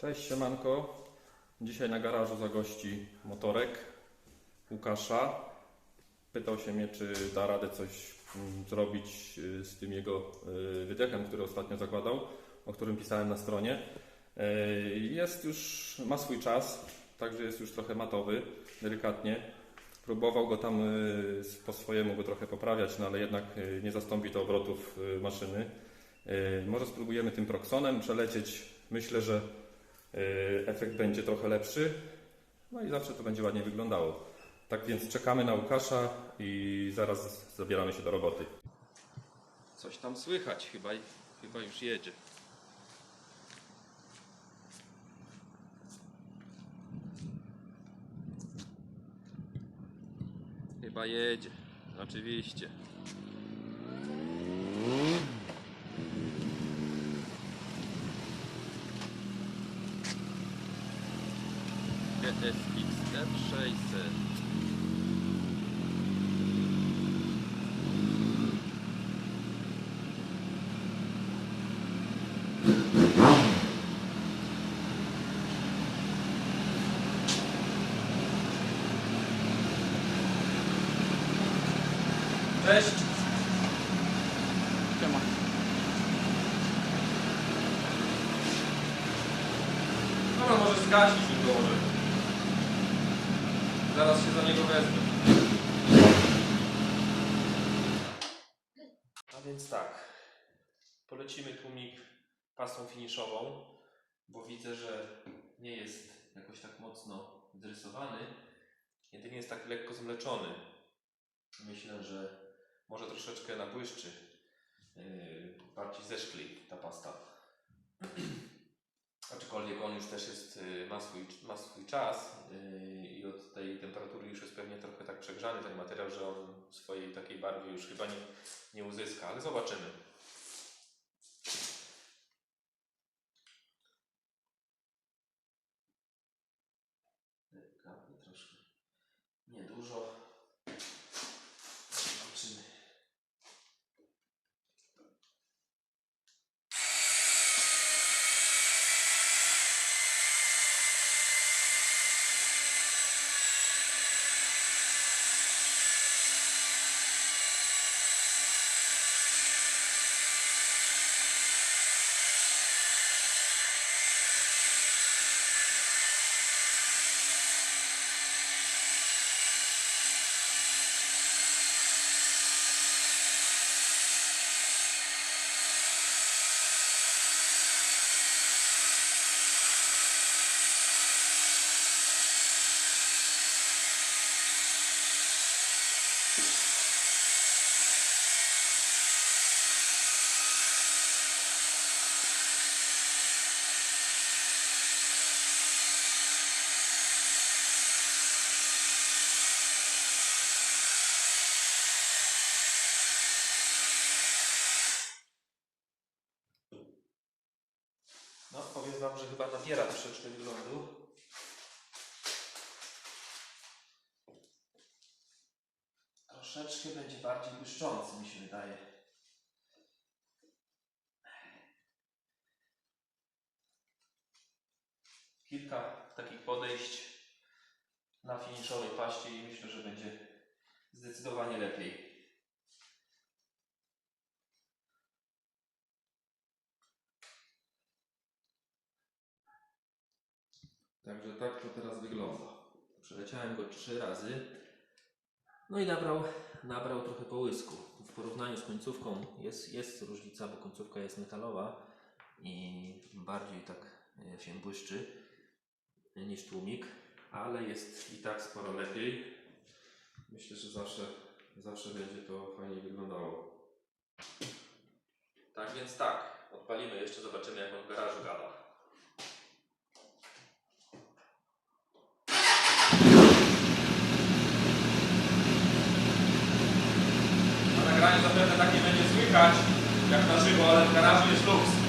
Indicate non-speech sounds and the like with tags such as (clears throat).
Cześć siemanko. Dzisiaj na garażu zagości motorek Łukasza. Pytał się mnie, czy da radę coś mm, zrobić y, z tym jego y, wydechem, który ostatnio zakładał, o którym pisałem na stronie. Y, Jest już, ma swój czas, także jest już trochę matowy, delikatnie. Próbował go tam po swojemu go trochę poprawiać, no ale jednak nie zastąpi to obrotów maszyny. Może spróbujemy tym Proxonem przelecieć. Myślę, że efekt będzie trochę lepszy. No i zawsze to będzie ładnie wyglądało. Tak więc czekamy na Łukasza i zaraz zabieramy się do roboty. Coś tam słychać, chyba, chyba już jedzie. Chyba jedzie, oczywiście. GSX M600. Cześć! Siema. Dobra, może zgasić. Zaraz się za niego wezmę. A więc tak. Polecimy tłumik pasą finiszową, bo widzę, że nie jest jakoś tak mocno zrysowany. Jedynie jest tak lekko zmleczony. Myślę, że może troszeczkę nabłyszczy. Yy, bardziej zeszkli ta pasta. (clears throat) Aczkolwiek on już też jest, y, ma swój, ma swój czas y, przegrzany ten materiał, że on swojej takiej barwy już chyba nie, nie uzyska, ale zobaczymy. Delikatnie troszkę, niedużo. No, powiem Wam, że chyba nabiera troszeczkę wyglądu. Troszeczkę będzie bardziej błyszczący, mi się wydaje. Kilka takich podejść na finiszowej paście i myślę, że będzie zdecydowanie lepiej. Także tak to teraz wygląda. Przeleciałem go trzy razy. No i nabrał, nabrał trochę połysku. W porównaniu z końcówką jest, jest różnica, bo końcówka jest metalowa i bardziej tak e, się błyszczy niż tłumik, ale jest i tak sporo lepiej. Myślę, że zawsze, zawsze będzie to fajnie wyglądało. Tak więc tak, odpalimy jeszcze, zobaczymy jak on w garażu gada. Na nagraniu zapewne tak nie będzie słychać jak na żywo, ale w garażu jest luks.